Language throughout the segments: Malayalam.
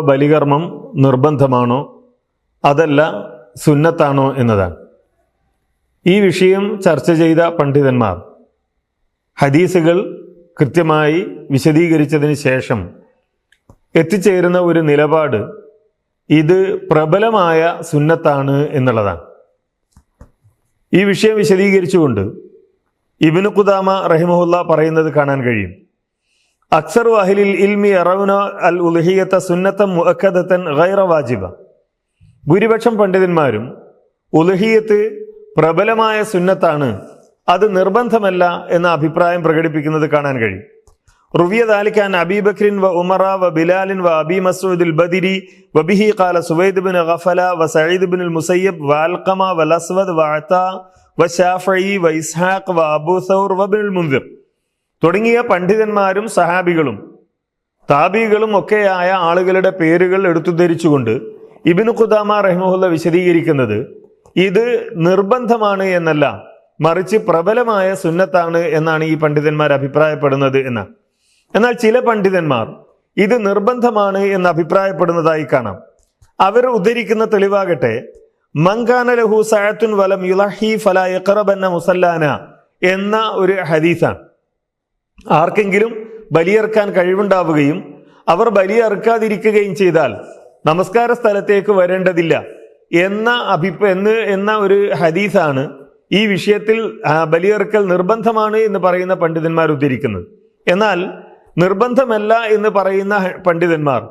ബലികർമ്മം നിർബന്ധമാണോ? അതല്ല സുന്നത്താണോ എന്നതാണ്. ഈ വിഷയം ചർച്ച ചെയ്ത പണ്ഡിതന്മാർ ഹദീസുകൾ കൃത്യമായി വിശദീകരിച്ചതിന് ശേഷം എത്തിച്ചേരുന്ന ഒരു നിലപാട് ഇത് പ്രബലമായ സുന്നത്താണ് എന്നുള്ളതാണ്. ഈ വിഷയം വിശദീകരിച്ചുകൊണ്ട് ഇബിന് ഖുദാമ റഹിമഹുല്ല പറയുന്നത് കാണാൻ കഴിയും. അക്സർ അഹ്ലിൽ ഇൽമി അറൗന അൽ ഉൽഹിയത്ത സുന്നത്ത മുഅക്കദത്തൻ ഗൈറ വാജിബ. ഭൂരിപക്ഷം പണ്ഡിതന്മാരും ഉലഹിയത്ത് പ്രബലമായ സുന്നത്താണ്. അത് നിർബന്ധമല്ല എന്ന അഭിപ്രായം പ്രകടിപ്പിക്കുന്നത് കാണാൻ കഴിയും. റുവിയ ദാലിക്കാൻ അബീബക്രിൻ വ ഉമറ വ ബിലാലിൻ വ അബി മസൂദ് ഉൽ ബദിരി വബിഹി കാല സുവൈദ് ബിൻ ഗഫല വ സഈദ് ബിൻ മുസയ്യബ് വ അൽഖമ വ ലസ്വദ് വ അത്ത വ ഷാഫി വ ഇസ്ഹാഖ് വ അബൂ സൗർ വ ബിൻ മുൻദിർ. തുടങ്ങിയ പണ്ഡിതന്മാരും സഹാബികളും താബികളും ഒക്കെയായ ആളുകളുടെ പേരുകൾ എടുത്തു ധരിച്ചുകൊണ്ട് ഇബിനു ഖുദാമ റഹ്മുല്ല വിശദീകരിക്കുന്നത് ഇത് നിർബന്ധമാണ് എന്നല്ല മറിച്ച് പ്രബലമായ സുന്നത്താണ് എന്നാണ് ഈ പണ്ഡിതന്മാർ അഭിപ്രായപ്പെടുന്നത് എന്ന്. എന്നാൽ ചില പണ്ഡിതന്മാർ ഇത് നിർബന്ധമാണ് എന്ന് അഭിപ്രായപ്പെടുന്നതായി കാണാം. അവർ ഉദ്ധരിക്കുന്ന തെളിവാകട്ടെ മങ്കാന ലഹു സഅത്തുൻ വലം യുലഹി ഫല മുസല്ലാന എന്ന ഒരു ഹദീസാണ്. ആർക്കെങ്കിലും ബലിയർക്കാൻ കഴിവുണ്ടാവുകയും അവർ ബലിയർക്കാതിരിക്കുകയും ചെയ്താൽ നമസ്കാര സ്ഥലത്തേക്ക് വരേണ്ടതില്ല എന്ന അഭിപ്ര എന്ന് എന്ന ഒരു ഹദീസാണ് ഈ വിഷയത്തിൽ ബലിയർക്കൽ നിർബന്ധമാണ് എന്ന് പറയുന്ന പണ്ഡിതന്മാർ ഉദ്ധരിക്കുന്നത്. എന്നാൽ നിർബന്ധമല്ല എന്ന് പറയുന്ന പണ്ഡിതന്മാർ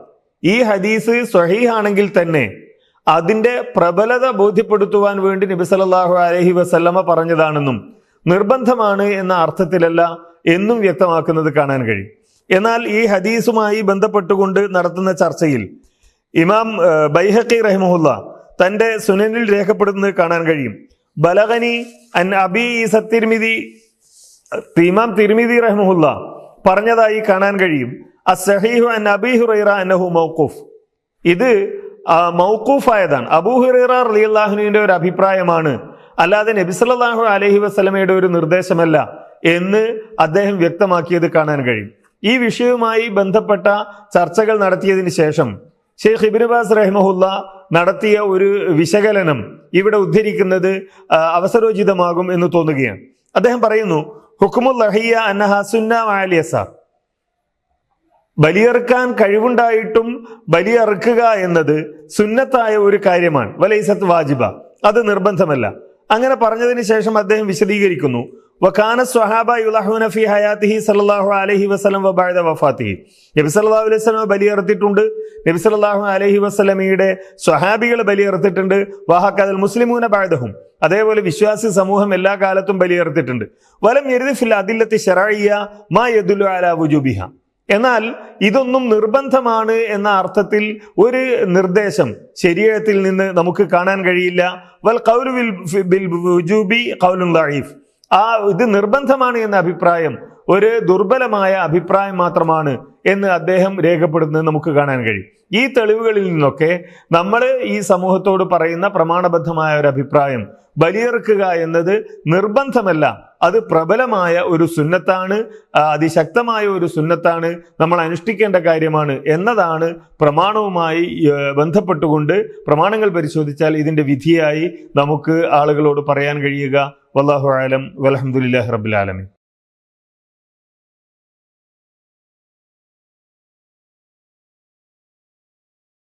ഈ ഹദീസ് സ്വഹീഹാണെങ്കിൽ തന്നെ അതിന്റെ പ്രബലത ബോധ്യപ്പെടുത്തുവാൻ വേണ്ടി നബി സല്ലല്ലാഹു അലൈഹി വസല്ലമ പറഞ്ഞതാണെന്നും നിർബന്ധമാണ് എന്ന അർത്ഥത്തിലല്ല എന്നും വ്യക്തമാക്കുന്നത് കാണാൻ കഴിയും. എന്നാൽ ഈ ഹദീസുമായി ബന്ധപ്പെട്ടുകൊണ്ട് നടത്തുന്ന ചർച്ചയിൽ ഇമാം ബൈഹക്കി റഹിമുല്ല തന്റെ സുനനിൽ രേഖപ്പെടുന്നത് കാണാൻ കഴിയും. ബലഗനി അൻ അബി സത്തിരുമിതി ഇമാം തിരുമിതി റഹ്മുല്ല പറഞ്ഞതായി കാണാൻ കഴിയും. അസഹീഹു അൻ അബി ഹുറൈറ അന്നഹു മൗക്കൂഫ് ഇത് മൗക്കൂഫായതാണ് അബൂ ഹുറൈറ റളിയല്ലാഹുവിന്റെ ഒരു അഭിപ്രായമാണ്. അല്ലാതെ നബി അലഹി വസല്ലമയുടെ ഒരു നിർദ്ദേശമല്ല. എന്ന് അദ്ദേഹം വ്യക്തമാക്കിയത് കാണാൻ കഴിയും. ഈ വിഷയവുമായി ബന്ധപ്പെട്ട ചർച്ചകൾ നടത്തിയതിന് ശേഷം ഷെയ്ഖ് ഇബിനുബാസ് റഹ്മഹുല്ല നടത്തിയ ഒരു വിശകലനം ഇവിടെ ഉദ്ധരിക്കുന്നത് അവസരോചിതമാകും എന്ന് തോന്നുകയാണ്. അദ്ദേഹം പറയുന്നു ഹുക്കുമുൽ ലഹിയ അന്നഹ സുന്ന ആലിയസാർ ബലിയറുക്കാൻ കഴിവുണ്ടായിട്ടും ബലിയറുക്കുക എന്നത് സുന്നത്തായ ഒരു കാര്യമാണ്. വലൈസത്ത് വാജിബ. അത് നിർബന്ധമല്ല. അങ്ങനെ പറഞ്ഞതിന് ശേഷം അദ്ദേഹം വിശദീകരിക്കുന്നു വക്കാന സ്വഹാബ യുലഹുന ഫി ഹയാത്തിഹി സല്ലല്ലാഹു അലൈഹി വസല്ലം വബഅദ വഫാത്തിഹി നബി സല്ലല്ലാഹു അലൈഹി വസല്ലം ബലിയർത്തിട്ടുണ്ട് നബി സല്ലല്ലാഹു അലൈഹി വസല്ലമയുടെ സ്വഹാബികൾ ബലിയർത്തിട്ടുണ്ട് വഹക്കദൽ മുസ്ലിമൂന ബഅദഹും. അതേപോലെ വിശ്വാസി സമൂഹം എല്ലാ കാലത്തും ബലിയർത്തിട്ടുണ്ട് വലം എരുതിഫിൽ ഫിൽ അദില്ലത്തി ശറഇയ്യ മാ യദുല്ലു അലാ വുജൂബിഹ. എന്നാൽ ഇതൊന്നും നിർബന്ധമാണ് എന്ന അർത്ഥത്തിൽ ഒരു നിർദ്ദേശം ശരീരത്തിൽ നിന്ന് നമുക്ക് കാണാൻ കഴിയില്ല. വൽ കൗലു ബിൽ ബിൽ വുജൂബി ഖൗലുൻ ദഈഫ്. ആ ഇത് നിർബന്ധമാണ് എന്ന അഭിപ്രായം. ഒരു ദുർബലമായ അഭിപ്രായം മാത്രമാണ് എന്ന് അദ്ദേഹം രേഖപ്പെടുത്തുന്നത് നമുക്ക് കാണാൻ കഴിയും. ഈ തെളിവുകളിൽ നിന്നൊക്കെ നമ്മൾ ഈ സമൂഹത്തോട് പറയുന്ന പ്രമാണബദ്ധമായ ഒരു അഭിപ്രായം ബലിയെറുക്കുക എന്നത് നിർബന്ധമല്ല. അത് പ്രബലമായ ഒരു സുന്നത്താണ് അതിശക്തമായ ഒരു സുന്നത്താണ് നമ്മൾ അനുഷ്ഠിക്കേണ്ട കാര്യമാണ് എന്നതാണ് പ്രമാണവുമായി ബന്ധപ്പെട്ടുകൊണ്ട് പ്രമാണങ്ങൾ പരിശോധിച്ചാൽ ഇതിന്റെ വിധിയായി നമുക്ക് ആളുകളോട് പറയാൻ കഴിയുക. والله أعلم والحمد لله رب العالمين.